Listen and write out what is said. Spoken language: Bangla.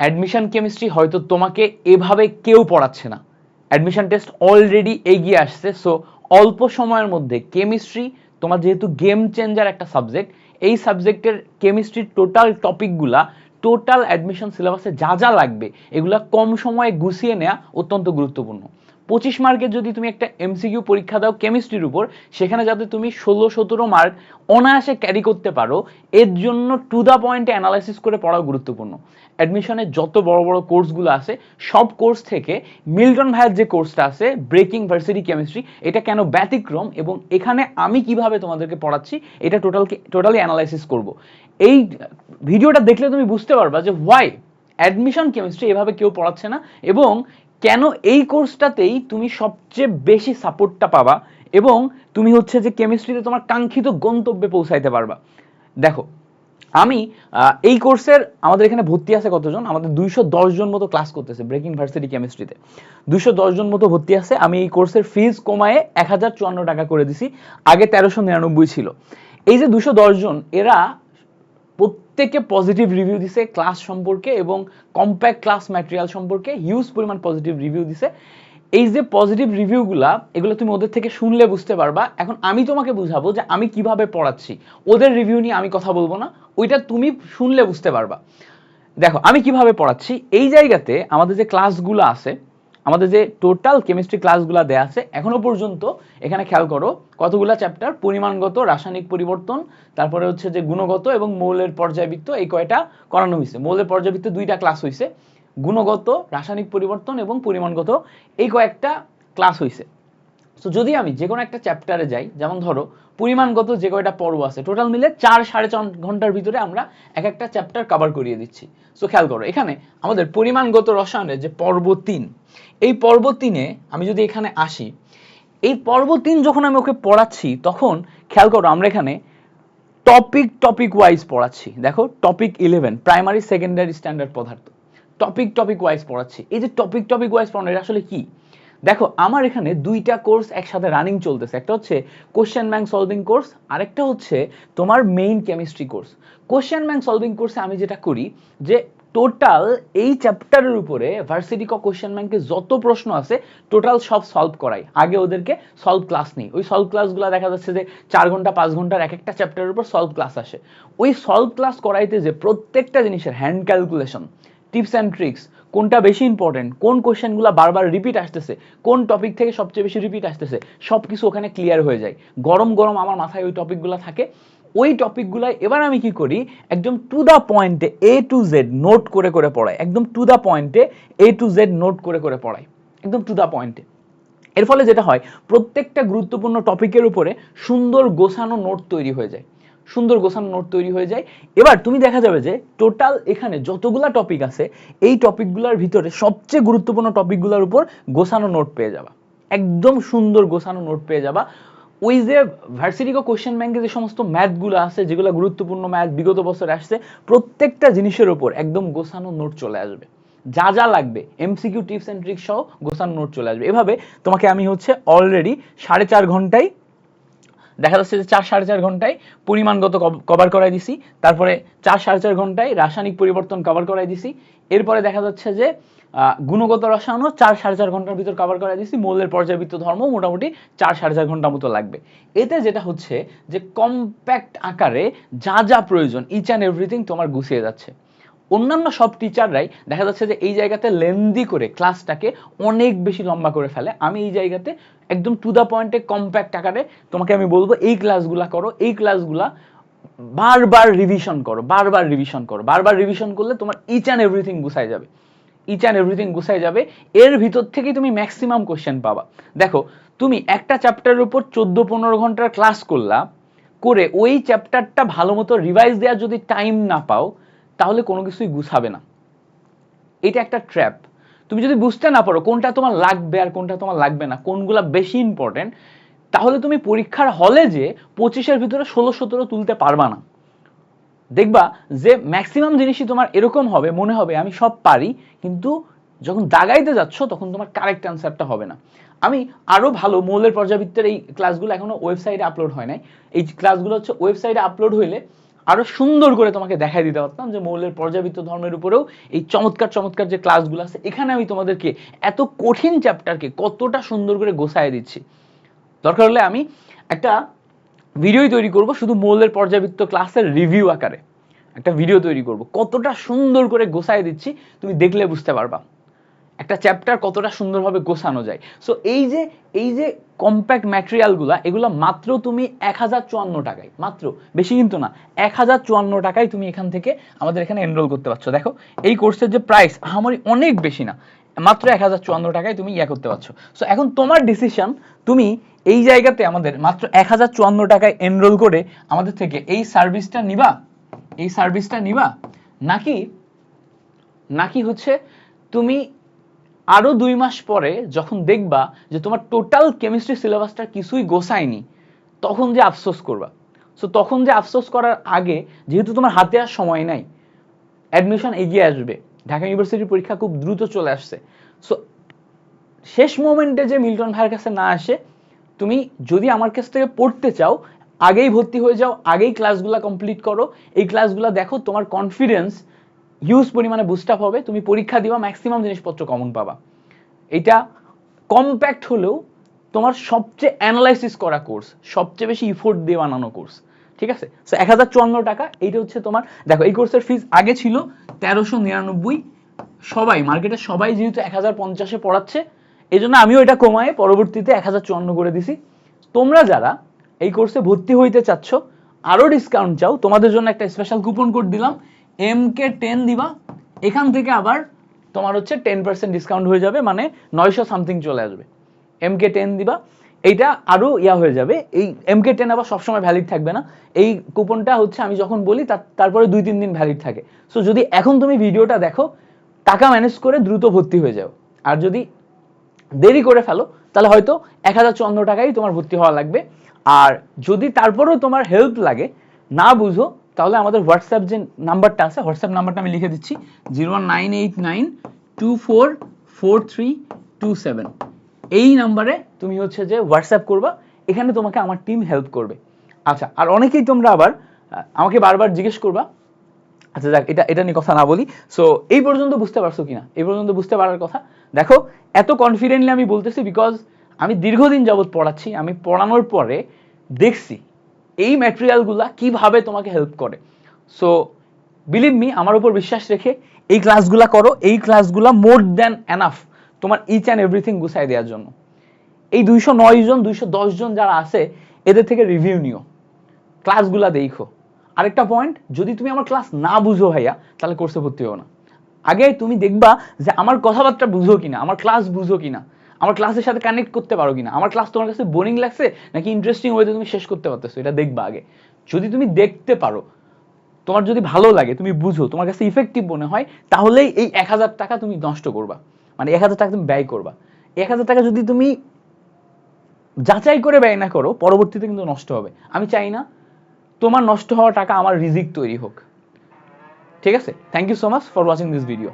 অ্যাডমিশন কেমিস্ট্রি হয়তো তোমাকে এভাবে কেউ পড়াচ্ছে না। অ্যাডমিশন টেস্ট অলরেডি এগিয়ে আসছে সো অল্প সময়ের মধ্যে কেমিস্ট্রি তোমার যেহেতু গেম চেঞ্জার একটা সাবজেক্ট এই সাবজেক্টের কেমিস্ট্রির টোটাল টপিকগুলা টোটাল অ্যাডমিশন সিলেবাসে যা যা লাগবে, এগুলা কম সময়ে গুছিয়ে নেওয়া অত্যন্ত গুরুত্বপূর্ণ। পঁচিশ মার্কের যদি তুমি একটা এমসিকিউ পরীক্ষা দাও কেমিস্ট্রির উপর, সেখানে যাতে তুমি ষোলো, সতেরো মার্ক অনায়াসে ক্যারি করতে পারো, এর জন্য টু দ্য পয়েন্টে অ্যানালাইসিস করে পড়া গুরুত্বপূর্ণ। অ্যাডমিশনের যত বড় বড় কোর্সগুলো আছে, সব কোর্স থেকে মিল্টন ভাইয়ের যে কোর্সটা আছে ব্রেকিং ভার্সিটি কেমিস্ট্রি এটা কেন ব্যতিক্রম এবং এখানে আমি কীভাবে তোমাদেরকে পড়াচ্ছি, এটা টোটাল টোটালি অ্যানালাইসিস করব। এই ভিডিওটা দেখলে তুমি বুঝতে পারবা যে ওয়াই অ্যাডমিশন কেমিস্ট্রি এভাবে কেউ পড়াচ্ছে না এবং কেন এই কোর্সটাতেই তুমি সবচেয়ে বেশি সাপোর্টটা পাবা এবং তুমি হচ্ছে যে কেমিস্ট্রিতে তোমার কাঙ্ক্ষিত গন্তব্যে পৌঁছাইতে পারবা। দেখো, আমি এই কোর্সের আমাদের এখানে ভর্তি আছে কতজন? আমাদের দুইশো জন মতো ক্লাস করতেছে ব্রেকিং ভার্সিটি কেমিস্ট্রিতে দুইশো দশ জন মতো ভর্তি আছে, আমি এই কোর্সের ফিজ কমায়ে এক হাজার চুয়ান্ন টাকা করে দিছি। আগে তেরোশো নিরানব্বই ছিল। এই যে দুশো জন, এরা প্রত্যেকে পজিটিভ রিভিউ দিছে ক্লাস সম্পর্কে এবং কম্প্যাক্ট ক্লাস ম্যাটেরিয়াল সম্পর্কে হিউজ পরিমাণ পজিটিভ রিভিউ দিছে। এই যে পজিটিভ রিভিউগুলা এগুলো তুমি ওদের থেকে শুনলে বুঝতে পারবা। এখন আমি তোমাকে বুঝাবো যে আমি কীভাবে পড়াচ্ছি। ওদের রিভিউ নিয়ে আমি কথা বলব না, ওইটা তুমি শুনলে বুঝতে পারবা। দেখো, আমি কীভাবে পড়াচ্ছি? এই জায়গাতে আমাদের যে ক্লাসগুলো আছে আমাদের যে টোটাল কেমিস্ট্রি ক্লাসগুলো দেয়া আছে, এখনও পর্যন্ত এখানে খেয়াল করো, কতগুলা চ্যাপ্টার পরিমাণগত, রাসায়নিক পরিবর্তন, তারপরে হচ্ছে যে গুণগত এবং মৌলের পর্যায়বৃত্ত, এই কয়টা করানো হয়েছে। মৌলের পর্যায়বৃত্ত দুইটা ক্লাস হয়েছে। গুণগত, রাসায়নিক পরিবর্তন এবং পরিমাণগত, এই কয়েকটা ক্লাস হয়েছে। তো যদি আমি যে কোনো একটা চ্যাপ্টারে যাই, যেমন ধরো, পরিমাণগত যে কয়টা পর্ব আছে টোটাল মিলে চার সাড়ে চার ঘণ্টার ভিতরে আমরা এক একটা চ্যাপ্টার কভার করিয়ে দিচ্ছি। সো খেয়াল করো, এখানে আমাদের পরিমাণগত রসায়নের যে পর্ব তিন এই পর্ব তিনে আমি যদি এখানে আসি, এই পর্ব তিন যখন আমি ওকে পড়াচ্ছি, তখন খেয়াল করো আমরা এখানে টপিক টপিক ওয়াইজ পড়াচ্ছি। দেখো topic eleven primary secondary standard পদার্থ। টপিক টপিক ওয়াইজ পড়াচ্ছি। এই যে টপিক টপিক ওয়াইজ পড়ানো, এটা আসলে কি? দেখো, আমার এখানে দুইটা কোর্স একসাথে রানিং চলতেছে। একটা হচ্ছে কোশ্চেন ব্যাংক সলভিং কোর্স আরেকটা হচ্ছে তোমার main chemistry course question bank solving কোর্সে আমি যেটা করি, যে টোটাল এই চ্যাপ্টারের উপরে ভার্সিটি ক কোশ্চেন ব্যাংকে যত প্রশ্ন আছে টোটাল সব সলভ করাই। আগে ওদেরকে সলভ ক্লাস নেই। ওই সলভ ক্লাসগুলো দেখা যাচ্ছে যে চার ঘণ্টা, পাঁচ ঘণ্টার এক একটা চ্যাপ্টারের উপর সলভ ক্লাস আসে। ওই সলভ ক্লাস করাইতে যে প্রত্যেকটা জিনিসের hand calculation tips and tricks কোনটা বেশি ইম্পর্টেন্ট কোন কোশ্চেনগুলো বারবার রিপিট আসতেছে, কোন টপিক থেকে সবচেয়ে বেশি রিপিট আসতেছে সব কিছু ওখানে ক্লিয়ার হয়ে যায়। গরম গরম আমার মাথায় ওই টপিকগুলো থাকে। ওই টপিকগুলো এবার আমি কি করি? একদম টু দ্য পয়েন্টে এ টু জেড নোট করে করে পড়াই। একদম টু দ্য পয়েন্টে এ টু জেড নোট করে করে পড়াই। একদম টু দ্য পয়েন্টে এর ফলে যেটা হয়, প্রত্যেকটা গুরুত্বপূর্ণ টপিকের উপরে সুন্দর গোছানো নোট তৈরি হয়ে যায়। সুন্দর গোছানো নোট তৈরি হয়ে যায়। এবার তুমি দেখা যাবে যে টোটাল এখানে যতগুলা টপিক আছে, এই টপিকগুলোর ভিতরে সবচেয়ে গুরুত্বপূর্ণ টপিকগুলোর উপর গোছানো নোট পেয়ে যাবা। একদম সুন্দর গোছানো নোট পেয়ে যাবা। ওই যে ভার্সিটিকো কোয়েশ্চেন ব্যাংকে যে সমস্ত ম্যাথগুলো আছে, যেগুলো গুরুত্বপূর্ণ ম্যাথ বিগত বছর আসছে, প্রত্যেকটা জিনিসের উপর একদম গোছানো নোট চলে আসবে। যা যা লাগবে এমসিকিউ টিপস অ্যান্ড ট্রিক্স সহ গোছানো নোট চলে আসবে। এভাবে তোমাকে আমি হচ্ছে অলরেডি সাড়ে চার ঘন্টায় দেখা যাচ্ছে যে চার সাড়ে চার ঘন্টায় পরিমাণগত কভার করাই দিছি। তারপরে চার সাড়ে চার ঘন্টায় রাসায়নিক পরিবর্তন কভার করাই দিছি। এরপরে দেখা যাচ্ছে যে গুণগত রসায়নও চার সাড়ে চার ঘণ্টার ভিতর কভার করাই দিছি। মৌলের পর্যাবৃত্ত ধর্ম মোটামুটি চার সাড়ে চার ঘণ্টা মতো লাগবে। এতে যেটা হচ্ছে যে কম্প্যাক্ট আকারে যা যা প্রয়োজন ইচ অ্যান্ড এভরিথিং তোমার গুছিয়ে যাচ্ছে। অন্যান্য সব টিচাররাই দেখা যাচ্ছে যে এই জায়গাতে লেন্দি করে ক্লাসটাকে অনেক বেশি লম্বা করে ফেলে। আমি এই জায়গাতে একদম টু দ্য পয়েন্টে কম্প্যাক্ট আকারে তোমাকে আমি বলব, এই ক্লাসগুলা করো, এই ক্লাসগুলা বারবার রিভিশন করো, বারবার রিভিশন করো, বারবার রিভিশন করলে তোমার ইচ অ্যান্ড এভরিথিং গুছাই যাবে। ইচ অ্যান্ড এভরিথিং গুছাই যাবে, এর ভিতর থেকেই তুমি ম্যাক্সিমাম কোশ্চেন পাবা। দেখো, তুমি একটা চ্যাপ্টারের উপর চোদ্দ পনেরো ঘণ্টার ক্লাস করলা, করে ওই চ্যাপ্টারটা ভালো মতো রিভাইজ দেওয়ার যদি টাইম না পাও তাহলে কোনো কিছুই গুছাবে না। এটা একটা ট্র্যাপ তুমি যদি বুঝতে না পারো কোনটা তোমার লাগবে আর কোনটা তোমার লাগবে না, কোনগুলা বেশি ইম্পর্টেন্ট তাহলে তুমি পরীক্ষার হলে যে পঁচিশের ভিতরে ষোলো সতেরো তুলতে পারবা না। দেখবা যে ম্যাক্সিমাম জিনিসই তোমার এরকম হবে, মনে হবে আমি সব পারি, কিন্তু যখন দাগাইতে যাচ্ছ তখন তোমার কারেক্ট অ্যান্সারটা হবে না। আমি আরও ভালো মৌলের পর্যাবৃত্তের এই ক্লাসগুলো এখনও ওয়েবসাইটে আপলোড হয় নাই। এই ক্লাসগুলো হচ্ছে ওয়েবসাইটে আপলোড হইলে আরও সুন্দর করে তোমাকে দেখাই দিতে পারতাম যে মৌলের পর্যাবৃত্ত ধর্মের উপরেও এই চমৎকার চমৎকার যে ক্লাসগুলো আছে, এখানে আমি তোমাদেরকে এত কঠিন চ্যাপ্টারকে কতটা সুন্দর করে গোছায় দিচ্ছি। দরকার হলে আমি একটা ভিডিওই তৈরি করব শুধু মৌলের পর্যাবৃত্ত ক্লাসের রিভিউ আকারে। একটা ভিডিও তৈরি করব। কতটা সুন্দর করে গোছায় দিচ্ছি, তুমি দেখলে বুঝতে পারবা। একটা চ্যাপ্টার কতটা সুন্দরভাবে গোছানো যায়। সো এই যে এই যে কম্প্যাক্ট ম্যাটেরিয়ালগুলো এগুলো মাত্র তুমি এক হাজার চুয়ান্ন টাকায়, মাত্র, বেশি কিন্তু না, এক হাজার চুয়ান্ন টাকায় তুমি এখান থেকে আমাদের এখানে এনরোল করতে পারছ। দেখো, এই কোর্সের যে প্রাইস আমারই অনেক বেশি না, মাত্র এক হাজার চুয়ান্ন টাকায় তুমি ইয়া করতে পারছ। সো এখন তোমার ডিসিশন তুমি এই জায়গাতে আমাদের মাত্র এক হাজার চুয়ান্ন টাকায় এনরোল করে আমাদের থেকে এই সার্ভিসটা নিবা, এই সার্ভিসটা নিবা, নাকি নাকি হচ্ছে তুমি আরও দুই মাস পরে যখন দেখবা যে তোমার টোটাল কেমিস্ট্রি সিলেবাসটা কিছুই গোছায়নি, তখন যে আফসোস করবা। সো তখন যে আফসোস করার আগে যেহেতু তোমার হাতে আর সময় নাই অ্যাডমিশন এগিয়ে আসবে। ঢাকা ইউনিভার্সিটির পরীক্ষা খুব দ্রুত চলে আসছে। সো শেষ মোমেন্টে যে মিল্টন ভাইয়ের কাছে না আসে, তুমি যদি আমার কাছ থেকে পড়তে চাও, আগেই ভর্তি হয়ে যাও, আগেই ক্লাসগুলো কমপ্লিট করো, এই ক্লাসগুলো দেখো তোমার কনফিডেন্স হিউজ পরিমাণে বুস্ট আপ হবে, তুমি পরীক্ষা দিবা ম্যাক্সিমাম জিনিসপত্র কমন পাবা। এটা কম্প্যাক্ট হলেও তোমার সবচেয়ে অ্যানালাইসিস করা কোর্স সবচেয়ে বেশি ইফোর্ট দিয়ে বানানো কোর্স ঠিক আছে? সো এক হাজার চুয়ান্ন টাকা, এইটা হচ্ছে তোমার, দেখো, এই কোর্সের ফিস আগে ছিল তেরোশো নিরানব্বই, সবাই মার্কেটে সবাই যেহেতু এক হাজার পঞ্চাশে পড়াচ্ছে এই জন্য আমিও এটা কমায়, পরবর্তীতে এক হাজার চুয়ান্ন করে দিছি। তোমরা যারা এই কোর্সে ভর্তি হইতে চাচ্ছ আরও ডিসকাউন্ট চাও, তোমাদের জন্য একটা স্পেশাল কুপন কোড দিলাম এম কে টেন দিবা, এখান থেকে আবার তোমার হচ্ছে টেন পার্সেন্ট ডিসকাউন্ট হয়ে যাবে মানে নয়শো সামথিং চলে আসবে। এম কে টেন দিবা, এইটা আরও ইয়া হয়ে যাবে। এই এম কে টেন আবার সবসময় ভ্যালিড থাকবে না। এই কুপনটা হচ্ছে আমি যখন বলি, তার, তারপরে দুই তিন দিন ভ্যালিড থাকে। সো যদি এখন তুমি ভিডিওটা দেখো, টাকা ম্যানেজ করে দ্রুত ভর্তি হয়ে যাও। আর যদি দেরি করে ফেলো, তাহলে হয়তো এক হাজার চন্দ্র টাকাই তোমার ভর্তি হওয়া লাগবে। আর যদি তারপরেও তোমার হেল্প লাগে, না বুঝো তাহলে আমাদের হোয়াটসঅ্যাপ যে নাম্বারটা আছে হোয়াটসঅ্যাপ নাম্বারটা আমি লিখে দিচ্ছি zero nine eight nine two four four three two seven এই নাম্বারে তুমি হচ্ছে যে হোয়াটসঅ্যাপ করবা, এখানে তোমাকে আমার টিম হেল্প করবে। আচ্ছা আর অনেকেই তোমরা আবার আমাকে বারবার জিজ্ঞেস করবা আচ্ছা যাক এটা এটা নিয়ে কথা না বলি। সো এই পর্যন্ত বুঝতে পারছ কিনা? এই পর্যন্ত বুঝতে পারার কথা? দেখো, এত কনফিডেন্টলি আমি বলতেছি বিকজ আমি দীর্ঘদিন যাবৎ পড়াচ্ছি, আমি পড়ানোর পরে দেখছি এই ম্যাটেরিয়ালগুলা কীভাবে তোমাকে হেল্প করে? সো বিলিভ মি আমার উপর বিশ্বাস রেখে এই ক্লাসগুলা করো, এই ক্লাসগুলা মোর দ্যান এনাফ তোমার ইচ অ্যান্ড এভরিথিং গুছাই দেওয়ার জন্য। এই দুইশো নয় জন, দুইশো দশ জন যারা আছে, এদের থেকে রিভিউ নিও। ক্লাসগুলা দেখো। আরেকটা পয়েন্ট যদি তুমি আমার ক্লাস না বুঝো ভাইয়া, তাহলে কোর্সে ভর্তি হও না। আগে তুমি দেখবা যে আমার কথাবার্তা বুঝো কিনা, আমার ক্লাস বুঝো কিনা। আমার ক্লাসের সাথে কানেক্ট করতে পারো কিনা? আমার ক্লাস তোমার কাছে বোরিং লাগছে নাকি ইন্টারেস্টিং ওয়েতে তুমি শেষ করতে পারতেছো? এটা দেখবা আগে। যদি তুমি দেখতে পারো, তোমার যদি ভালো লাগে, তুমি বুঝো, তোমার কাছে ইফেক্টিভ মনে হয়, তাহলেই এই এক হাজার টাকা তুমি নষ্ট করবা। মানে এক হাজার টাকা তুমি ব্যয় করবা। এক হাজার টাকা যদি তুমি যাচাই করে ব্যয় না করো, পরবর্তীতে কিন্তু নষ্ট হবে। আমি চাই না তোমার নষ্ট হওয়া টাকা আমার রিজিক তৈরি হোক। ঠিক আছে? Thank you so much for watching this video